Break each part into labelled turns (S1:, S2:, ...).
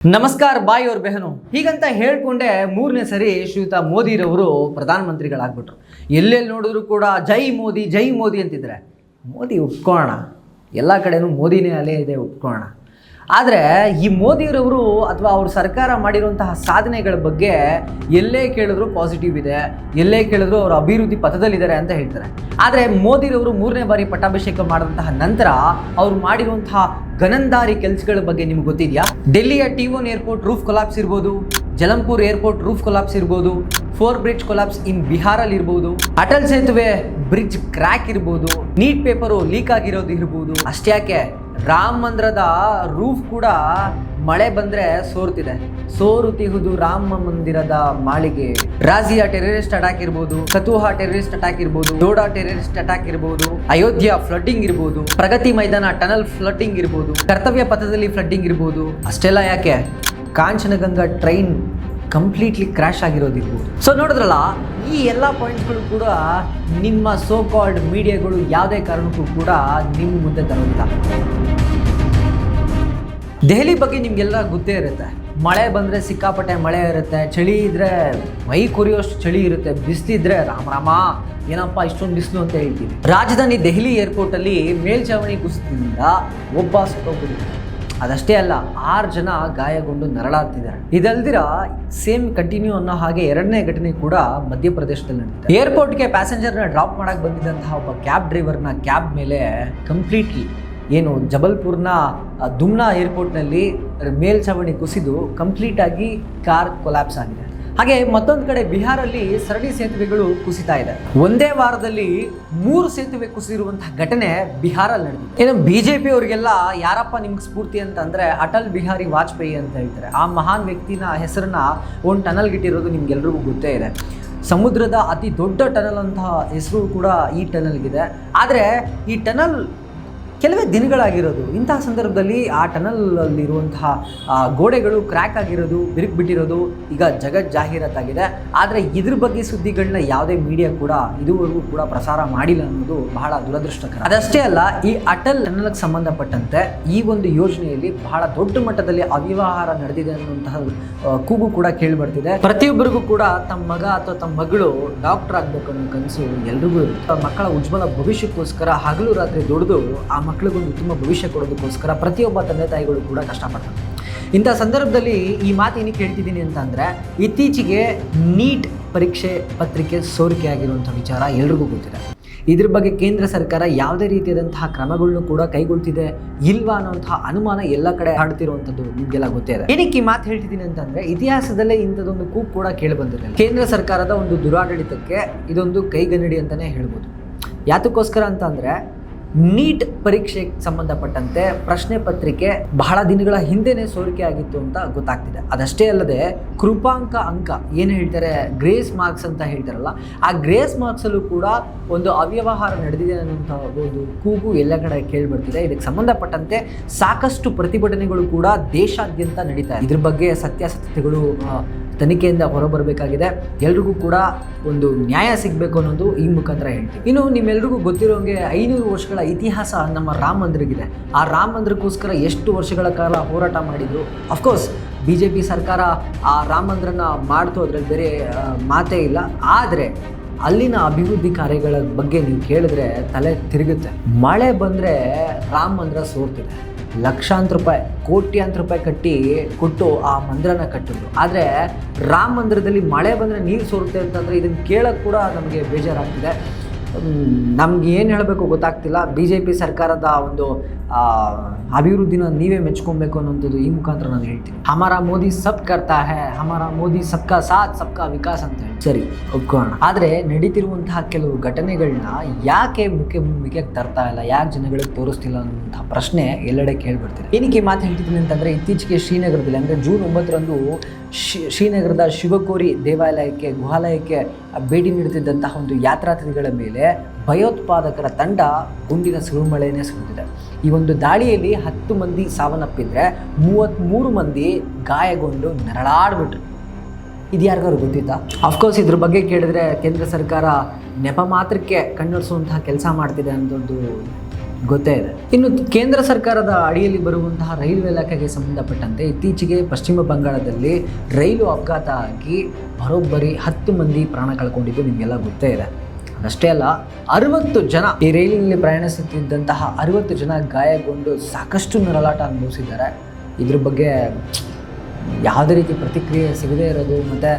S1: ನಮಸ್ಕಾರ, ಬಾಯಿ ಅವ್ರ ಬೆಹನು. ಹೀಗಂತ ಹೇಳ್ಕೊಂಡೆ ಮೂರನೇ ಸರಿ ಶ್ರೀಯುತ ಮೋದಿರವರು ಪ್ರಧಾನಮಂತ್ರಿಗಳಾಗ್ಬಿಟ್ರು. ಎಲ್ಲೆಲ್ಲಿ ನೋಡಿದ್ರು ಕೂಡ ಜೈ ಮೋದಿ ಜೈ ಮೋದಿ ಅಂತಿದ್ರೆ ಮೋದಿ ಒಪ್ಕೋಣ ಎಲ್ಲ ಕಡೆನೂ ಮೋದಿನೇ ಅಲೆ ಇದೆ ಒಪ್ಕೊಳ್ಳೋಣ ಆದರೆ ಈ ಮೋದಿರವರು ಅಥವಾ ಅವ್ರ ಸರ್ಕಾರ ಮಾಡಿರುವಂತಹ ಸಾಧನೆಗಳ ಬಗ್ಗೆ ಎಲ್ಲೇ ಕೇಳಿದ್ರು ಪಾಸಿಟಿವ್ ಇದೆ, ಎಲ್ಲೇ ಕೇಳಿದ್ರು ಅವರು ಅಭಿವೃದ್ಧಿ ಪಥದಲ್ಲಿದ್ದಾರೆ ಅಂತ ಹೇಳ್ತಾರೆ. ಆದರೆ ಮೋದಿರವರು ಮೂರನೇ ಬಾರಿ ಪಟ್ಟಾಭಿಷೇಕ ಮಾಡಿದಂತಹ ನಂತರ ಅವ್ರು ಮಾಡಿರುವಂತಹ ಗನಂದಾರಿ ಕೆಲಸಗಳ ಬಗ್ಗೆ ನಿಮ್ಗೆ ಗೊತ್ತಿದೆಯಾ? ಡೆಲ್ಲಿಯ T one airport roof collapse ಇರ್ಬೋದು, ಜಲಂಪುರ್ ಏರ್ಪೋರ್ಟ್ ರೂಫ್ ಕೊಲಾಪ್ಸ್ ಇರ್ಬೋದು ಫೋರ್ ಬ್ರಿಡ್ಜ್ ಕೊಲಾಪ್ಸ್ ಇನ್ ಬಿಹಾರಲ್ಲಿ ಇರ್ಬೋದು, ಅಟಲ್ ಸೇತುವೆ ಬ್ರಿಡ್ಜ್ ಕ್ರ್ಯಾಕ್ ಇರ್ಬೋದು ನೀಟ್ ಪೇಪರು ಲೀಕ್ ಆಗಿರೋದು ಇರ್ಬೋದು. ಅಷ್ಟ್ಯಾಕೆ? ರಾಮ ಮಂದಿರದ ರೂಫ್ ಕೂಡ ಮಳೆ ಬಂದ್ರೆ ಸೋರ್ತಿದೆ. ಸೋರುತಿಹುದು ರಾಮ ಮಂದಿರದ ಮಾಳಿಗೆ. ರಾಜಿಯಾ ಟೆರರಿಸ್ಟ್ ಅಟ್ಯಾಕ್ ಇರ್ಬೋದು, ಕತುಹಾ ಟೆರರಿಸ್ಟ್ ಅಟ್ಯಾಕ್ ಇರ್ಬೋದು, ಡೋಡಾ ಟೆರರಿಸ್ಟ್ ಅಟ್ಯಾಕ್ ಇರ್ಬೋದು, ಅಯೋಧ್ಯ ಫ್ಲಡ್ಡಿಂಗ್ ಇರ್ಬೋದು, ಪ್ರಗತಿ ಮೈದಾನ ಟನಲ್ ಫ್ಲಡ್ಡಿಂಗ್ ಇರ್ಬೋದು, ಕರ್ತವ್ಯ ಪಥದಲ್ಲಿ ಫ್ಲಡ್ಡಿಂಗ್ ಇರ್ಬೋದು, ಅಷ್ಟೆಲ್ಲ ಯಾಕೆ? ಕಾಂಚನಗಂಗಾ ಟ್ರೈನ್ ಕಂಪ್ಲೀಟ್ಲಿ ಕ್ರ್ಯಾಶ್ ಆಗಿರೋದಿರ್ಬೋದು ಸೊ ನೋಡಿದ್ರಲ್ಲ, ಈ ಎಲ್ಲ ಪಾಯಿಂಟ್ಸ್ಗಳು ಕೂಡ ನಿಮ್ಮ ಸೋ ಕಾಲ್ಡ್ ಮೀಡಿಯಾಗಳು ಯಾವುದೇ ಕಾರಣಕ್ಕೂ ಕೂಡ ನಿಮ್ಮ ಮುಂದೆ ತರೋದಿಲ್ಲ. ದೆಹಲಿ ಬಗ್ಗೆ ನಿಮಗೆಲ್ಲ ಗೊತ್ತೇ ಇರುತ್ತೆ. ಮಳೆ ಬಂದರೆ ಸಿಕ್ಕಾಪಟ್ಟೆ ಮಳೆ ಇರುತ್ತೆ, ಚಳಿ ಇದ್ದರೆ ಮೈ ಕುರಿಯೋಷ್ಟು ಚಳಿ ಇರುತ್ತೆ, ಬಿಸಿಲಿದ್ರೆ ರಾಮ ರಾಮ, ಏನಪ್ಪ ಇಷ್ಟೊಂದು ಬಿಸಿಲು ಅಂತ ಹೇಳ್ತೀವಿ ರಾಜಧಾನಿ ದೆಹಲಿ ಏರ್ಪೋರ್ಟಲ್ಲಿ ಮೇಲ್ಛಾವಣಿ ಕುಸಿತದಿಂದ ಒಬ್ಬ ಸತ್ತೋಗ್ಬಿಟ್ಟಿದ್ದಾರೆ ಅದಷ್ಟೇ ಅಲ್ಲ, ಆರು ಜನ ಗಾಯಗೊಂಡು ನರಳಾಗ್ತಿದ್ದಾರೆ. ಇದಲ್ದಿರ ಸೇಮ್ ಕಂಟಿನ್ಯೂ ಅನ್ನೋ ಹಾಗೆ ಎರಡನೇ ಘಟನೆ ಕೂಡ ಮಧ್ಯಪ್ರದೇಶದಲ್ಲಿ ನಡೆದಿದೆ ಏರ್ಪೋರ್ಟ್ಗೆ ಪ್ಯಾಸೆಂಜರ್ನ ಡ್ರಾಪ್ ಮಾಡಕ್ಕೆ ಬಂದಿದ್ದಂತಹ ಒಬ್ಬ ಕ್ಯಾಬ್ ಡ್ರೈವರ್ನ ಕ್ಯಾಬ್ ಮೇಲೆ ಕಂಪ್ಲೀಟ್ಲಿ ಏನು ಜಬಲ್ಪುರ್ನ ದುಮ್ನಾ ಏರ್ಪೋರ್ಟ್ನಲ್ಲಿ ಮೇಲ್ಛಾವಣಿ ಕುಸಿದು ಕಂಪ್ಲೀಟಾಗಿ ಕಾರ್ ಕೊಲ್ಯಾಪ್ಸ್ ಆಗಿದೆ. ಹಾಗೆ ಮತ್ತೊಂದು ಕಡೆ ಬಿಹಾರಲ್ಲಿ ಸರಣಿ ಸೇತುವೆಗಳು ಕುಸಿತಾ ಇದೆ. ಒಂದೇ ವಾರದಲ್ಲಿ ಮೂರು ಸೇತುವೆ ಕುಸಿದಿರುವಂತಹ ಘಟನೆ ಬಿಹಾರಲ್ಲಿ ನಡೆದಿದೆ. ಏನು ಬಿಜೆಪಿ ಅವರಿಗೆಲ್ಲ ಯಾರಪ್ಪ ನಿಮ್ಗೆ ಸ್ಫೂರ್ತಿ ಅಂತಂದ್ರೆ ಅಟಲ್ ಬಿಹಾರಿ ವಾಜಪೇಯಿ ಅಂತ ಹೇಳ್ತಾರೆ. ಆ ಮಹಾನ್ ವ್ಯಕ್ತಿನ ಹೆಸರನ್ನ ಒಂದು ಟನಲ್ಗಿಟ್ಟಿರೋದು ನಿಮ್ಗೆಲ್ರಿಗೂ ಗೊತ್ತೇ ಇದೆ. ಸಮುದ್ರದ ಅತಿ ದೊಡ್ಡ ಟನಲ್ ಅಂತ ಹೆಸರು ಕೂಡ ಈ ಟನಲ್ಗಿದೆ. ಆದರೆ ಈ ಟನಲ್ ಕೆಲವೇ ದಿನಗಳಾಗಿರೋದು. ಇಂತಹ ಸಂದರ್ಭದಲ್ಲಿ ಆ ಟನಲಲ್ಲಿರುವಂತಹ ಗೋಡೆಗಳು ಕ್ರ್ಯಾಕ್ ಆಗಿರೋದು ಬಿರುಕು ಬಿಟ್ಟಿರೋದು ಈಗ ಜಗತ್ ಜಾಹೀರಾತಾಗಿದೆ ಆದರೆ ಇದ್ರ ಬಗ್ಗೆ ಸುದ್ದಿಗಳನ್ನ ಯಾವುದೇ ಮೀಡಿಯಾ ಕೂಡ ಇದುವರೆಗೂ ಕೂಡ ಪ್ರಸಾರ ಮಾಡಿಲ್ಲ ಅನ್ನೋದು ಬಹಳ ದುರದೃಷ್ಟಕರ. ಅದಷ್ಟೇ ಅಲ್ಲ, ಈ ಅಟಲ್ ಟನಲ್ಗೆ ಸಂಬಂಧಪಟ್ಟಂತೆ ಈ ಒಂದು ಯೋಜನೆಯಲ್ಲಿ ಬಹಳ ದೊಡ್ಡ ಮಟ್ಟದಲ್ಲಿ ಅವ್ಯವಹಾರ ನಡೆದಿದೆ ಅನ್ನುವಂತಹ ಕೂಗು ಕೂಡ ಕೇಳಿಬರ್ತಿದೆ. ಪ್ರತಿಯೊಬ್ಬರಿಗೂ ಕೂಡ ತಮ್ಮ ಮಗ ಅಥವಾ ತಮ್ಮ ಮಗಳು ಡಾಕ್ಟರ್ ಆಗಬೇಕು ಅನ್ನೋ ಕನಸು ಎಲ್ರಿಗೂ ಇರುತ್ತೆ. ಮಕ್ಕಳ ಉಜ್ವಲ ಭವಿಷ್ಯಕ್ಕೋಸ್ಕರ ಹಗಲು ರಾತ್ರಿ ದುಡಿದು ಆ ಮಕ್ಕಳಿಗೊಂದು ಉತ್ತಮ ಭವಿಷ್ಯ ಕೊಡೋದಕ್ಕೋಸ್ಕರ ಪ್ರತಿಯೊಬ್ಬ ತಂದೆ ತಾಯಿಗಳು ಕೂಡ ಕಷ್ಟಪಡ್ತಾರೆ. ಇಂಥ ಸಂದರ್ಭದಲ್ಲಿ ಈ ಮಾತು ಏನಕ್ಕೆ ಹೇಳ್ತಿದ್ದೀನಿ ಅಂತಂದರೆ ಇತ್ತೀಚೆಗೆ ನೀಟ್ ಪರೀಕ್ಷೆ ಪತ್ರಿಕೆ ಸೋರಿಕೆ ಆಗಿರುವಂಥ ವಿಚಾರ ಎಲ್ರಿಗೂ ಗೊತ್ತಿದೆ. ಇದ್ರ ಬಗ್ಗೆ ಕೇಂದ್ರ ಸರ್ಕಾರ ಯಾವುದೇ ರೀತಿಯಾದಂತಹ ಕ್ರಮಗಳನ್ನು ಕೂಡ ಕೈಗೊಳ್ತಿದೆ ಇಲ್ವಾ ಅನ್ನೋಂತಹ ಅನುಮಾನ ಎಲ್ಲ ಕಡೆ ಹಾಡ್ತಿರುವಂಥದ್ದು ನಿಮಗೆಲ್ಲ ಗೊತ್ತೇ ಇದೆ. ಏನಕ್ಕೆ ಈ ಮಾತು ಹೇಳ್ತಿದ್ದೀನಿ ಅಂತಂದ್ರೆ ಇತಿಹಾಸದಲ್ಲೇ ಇಂಥದ್ದೊಂದು ಕೂಗು ಕೂಡ ಕೇಳಿ ಬಂದಿರಲಿಲ್ಲ. ಕೇಂದ್ರ ಸರ್ಕಾರದ ಒಂದು ದುರಾಡಳಿತಕ್ಕೆ ಇದೊಂದು ಕೈಗನ್ನಡಿ ಅಂತಾನೆ ಹೇಳ್ಬೋದು. ಯಾತಕ್ಕೋಸ್ಕರ ಅಂತಂದ್ರೆ ನೀಟ್ ಪರೀಕ್ಷೆಗೆ ಸಂಬಂಧಪಟ್ಟಂತೆ ಪ್ರಶ್ನೆ ಪತ್ರಿಕೆ ಬಹಳ ದಿನಗಳ ಹಿಂದೆನೇ ಸೋರಿಕೆ ಆಗಿತ್ತು ಅಂತ ಗೊತ್ತಾಗ್ತಿದೆ. ಅದಷ್ಟೇ ಅಲ್ಲದೆ ಕೃಪಾಂಕ ಅಂಕ ಏನು ಹೇಳ್ತಾರೆ? ಗ್ರೇಸ್ ಮಾರ್ಕ್ಸ್ ಅಂತ ಹೇಳ್ತಾರಲ್ಲ, ಆ ಗ್ರೇಸ್ ಮಾರ್ಕ್ಸಲ್ಲೂ ಕೂಡ ಒಂದು ಅವ್ಯವಹಾರ ನಡೆದಿದೆ ಅನ್ನುವಂಥ ಒಂದು ಕೂಗು ಎಲ್ಲ ಕಡೆ ಕೇಳಿಬರ್ತಿದೆ. ಇದಕ್ಕೆ ಸಂಬಂಧಪಟ್ಟಂತೆ ಸಾಕಷ್ಟು ಪ್ರತಿಭಟನೆಗಳು ಕೂಡ ದೇಶಾದ್ಯಂತ ನಡೀತಾ ಇದೆ. ಇದ್ರ ಬಗ್ಗೆ ಸತ್ಯಾಸತ್ಯತೆಗಳು ತನಿಖೆಯಿಂದ ಹೊರಬರಬೇಕಾಗಿದೆ. ಎಲ್ರಿಗೂ ಕೂಡ ಒಂದು ನ್ಯಾಯ ಸಿಗಬೇಕು ಅನ್ನೋದು ಈ ಮುಖಾಂತರ ಹೇಳ್ತೀವಿ ಇನ್ನು ನಿಮ್ಮೆಲ್ರಿಗೂ ಗೊತ್ತಿರೋಂಗೆ ಐನೂರು ವರ್ಷಗಳ ಇತಿಹಾಸ ನಮ್ಮ ರಾಮ ಮಂದಿರಗಿದೆ. ಆ ರಾಮ ಮಂದಿರಕ್ಕೋಸ್ಕರ ಎಷ್ಟು ವರ್ಷಗಳ ಕಾಲ ಹೋರಾಟ ಮಾಡಿದ್ರು? ಅಫ್ಕೋರ್ಸ್ ಬಿ ಜೆ ಪಿ ಸರ್ಕಾರ ಆ ರಾಮ ಮಂದಿರನ ಮಾಡ್ತು, ಅದ್ರಲ್ಲಿ ಬೇರೆ ಮಾತೇ ಇಲ್ಲ. ಆದರೆ ಅಲ್ಲಿನ ಅಭಿವೃದ್ಧಿ ಕಾರ್ಯಗಳ ಬಗ್ಗೆ ನೀವು ಕೇಳಿದ್ರೆ ತಲೆ ತಿರುಗುತ್ತೆ. ಮಳೆ ಬಂದರೆ ರಾಮ ಮಂದಿರ ಸೋರ್ತಿದೆ. ಲಕ್ಷಾಂತರ ರೂಪಾಯಿ, ಕೋಟ್ಯಾಂತರ ರೂಪಾಯಿ ಕಟ್ಟಿ ಕೊಟ್ಟು ಆ ಮಂದಿರನ ಕಟ್ಟಿದ್ರು. ಆದರೆ ರಾಮ ಮಂದಿರದಲ್ಲಿ ಮಳೆ ಬಂದರೆ ನೀರು ಸೋರುತ್ತೆ ಅಂತಂದರೆ ಇದನ್ನು ಕೇಳೋಕ್ಕೆ ಕೂಡ ನಮಗೆ ಬೇಜಾರಾಗ್ತಿದೆ. ನಮ್ಗೆ ಏನು ಹೇಳಬೇಕು ಗೊತ್ತಾಗ್ತಿಲ್ಲ. ಬಿ ಜೆ ಪಿ ಸರ್ಕಾರದ ಒಂದು ಅಭಿವೃದ್ಧಿನ ನೀವೇ ಮೆಚ್ಕೊಬೇಕು ಅನ್ನೋಂಥದ್ದು ಈ ಮುಖಾಂತರ ನಾನು ಹೇಳ್ತೀನಿ. ಹಮಾರ ಮೋದಿ ಸಬ್ ಕರ್ತಾ ಹೇ, ಹಮಾರ ಮೋದಿ ಸಬ್ಕಾ ಸಾಥ್, ಸಬ್ಕಾ ವಿಕಾಸ್ ಅಂತ ಹೇಳಿ. ಸರಿ ಒಪ್ಕೋಣ ಆದರೆ ನಡೀತಿರುವಂತಹ ಕೆಲವು ಘಟನೆಗಳನ್ನ ಯಾಕೆ ಮುಖ್ಯ ಭೂಮಿಕೆಗೆ ತರ್ತಾ ಇಲ್ಲ, ಯಾಕೆ ಜನಗಳಿಗೆ ತೋರಿಸ್ತಿಲ್ಲ ಅನ್ನುವಂಥ ಪ್ರಶ್ನೆ ಎಲ್ಲೆಡೆ ಕೇಳ್ಬಿಡ್ತೀನಿ ಏನಕ್ಕೆ ಮಾತು ಹೇಳ್ತಿದ್ದೀನಿ ಅಂತಂದರೆ ಇತ್ತೀಚೆಗೆ ಶ್ರೀನಗರದಲ್ಲಿ, ಅಂದರೆ ಜೂನ್ ಒಂಬತ್ತರಂದು ಶ್ರೀನಗರದ ಶಿವಕೋರಿ ದೇವಾಲಯಕ್ಕೆ, ಗುಹಾಲಯಕ್ಕೆ ಭೇಟಿ ನೀಡುತ್ತಿದ್ದಂತಹ ಒಂದು ಯಾತ್ರಾರ್ಥಿಗಳ ಮೇಲೆ ಭಯೋತ್ಪಾದಕರ ತಂಡ ಗುಂಡಿನ ಸುರುಮಳೆಯೇ ಸುರಿದಿದೆ. ಈ ಒಂದು ದಾಳಿಯಲ್ಲಿ ಹತ್ತು ಮಂದಿ ಸಾವನ್ನಪ್ಪಿದ್ರೆ ಮೂವತ್ತ್ಮೂರು ಮಂದಿ ಗಾಯಗೊಂಡು ನರಳಾಡ್ಬಿಟ್ರು. ಇದು ಯಾರಿಗಾರು ಗೊತ್ತಿತ್ತಾ? ಅಫ್ಕೋರ್ಸ್ ಇದ್ರ ಬಗ್ಗೆ ಕೇಳಿದ್ರೆ ಕೇಂದ್ರ ಸರ್ಕಾರ ನೆಪ ಮಾತ್ರಕ್ಕೆ ಕಣ್ಣೊರೆಸುವಂತಹ ಕೆಲಸ ಮಾಡ್ತಿದೆ ಅನ್ನೋದು ಗೊತ್ತೇ ಇದೆ. ಇನ್ನು ಕೇಂದ್ರ ಸರ್ಕಾರದ ಅಡಿಯಲ್ಲಿ ಬರುವಂತಹ ರೈಲ್ವೆ ಇಲಾಖೆಗೆ ಸಂಬಂಧಪಟ್ಟಂತೆ ಇತ್ತೀಚೆಗೆ ಪಶ್ಚಿಮ ಬಂಗಾಳದಲ್ಲಿ ರೈಲು ಅಪಘಾತ ಆಗಿ ಬರೋಬ್ಬರಿ ಹತ್ತು ಮಂದಿ ಪ್ರಾಣ ಕಳ್ಕೊಂಡಿದ್ದು ನಿಮಗೆಲ್ಲ ಗೊತ್ತೇ ಇದೆ. ಅದಷ್ಟೇ ಅಲ್ಲ, ಅರವತ್ತು ಜನ ಈ ರೈಲಿನಲ್ಲಿ ಪ್ರಯಾಣಿಸುತ್ತಿದ್ದಂತಹ ಅರವತ್ತು ಜನ ಗಾಯಗೊಂಡು ಸಾಕಷ್ಟು ನರಳಾಟ ಅನುಭವಿಸಿದ್ದಾರೆ. ಇದ್ರ ಬಗ್ಗೆ ಯಾವುದೇ ರೀತಿ ಪ್ರತಿಕ್ರಿಯೆ ಸಿಗದೇ ಇರೋದು, ಮತ್ತು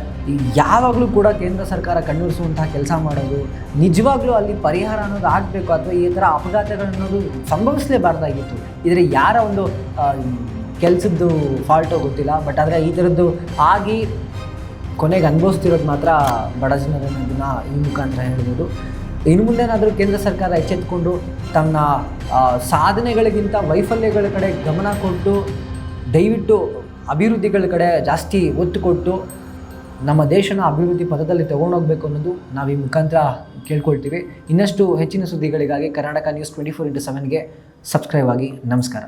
S1: ಯಾವಾಗಲೂ ಕೂಡ ಕೇಂದ್ರ ಸರ್ಕಾರ ಕಣ್ಣುರಿಸುವಂತಹ ಕೆಲಸ ಮಾಡೋದು, ನಿಜವಾಗ್ಲೂ ಅಲ್ಲಿ ಪರಿಹಾರ ಅನ್ನೋದು ಆಗಬೇಕು ಅಥವಾ ಈ ಥರ ಅಪಘಾತಗಳು ಅನ್ನೋದು ಸಂಭವಿಸಲೇಬಾರ್ದಾಗಿತ್ತು. ಇದರ ಯಾರ ಒಂದು ಕೆಲಸದ್ದು ಫಾಲ್ಟೋ ಗೊತ್ತಿಲ್ಲ ಬಟ್ ಆದರೆ ಈ ಥರದ್ದು ಆಗಿ ಕೊನೆಗೆ ಅನುಭವಿಸ್ತಿರೋದು ಮಾತ್ರ ಬಡ ಇದನ್ನು ಈ ಮುಖಾಂತರ ಹೇಳ್ಬೋದು. ಇನ್ನು ಮುಂದೇನಾದರೂ ಕೇಂದ್ರ ಸರ್ಕಾರ ಎಚ್ಚೆತ್ಕೊಂಡು ತನ್ನ ಸಾಧನೆಗಳಿಗಿಂತ ವೈಫಲ್ಯಗಳ ಕಡೆ ಗಮನ ಕೊಟ್ಟು ದಯವಿಟ್ಟು ಅಭಿವೃದ್ಧಿಗಳ ಕಡೆ ಜಾಸ್ತಿ ಒತ್ತು ಕೊಟ್ಟು ನಮ್ಮ ದೇಶನ ಅಭಿವೃದ್ಧಿ ಪಥದಲ್ಲಿ ತಗೊಂಡೋಗ್ಬೇಕು ಅನ್ನೋದು ನಾವು ಈ ಮುಖಾಂತರ ಕೇಳ್ಕೊಳ್ತೀವಿ. ಇನ್ನಷ್ಟು ಹೆಚ್ಚಿನ ಸುದ್ದಿಗಳಿಗಾಗಿ Karnataka news twenty four into ಸೆವೆನ್ಗೆ subscribe ಆಗಿ ನಮಸ್ಕಾರ.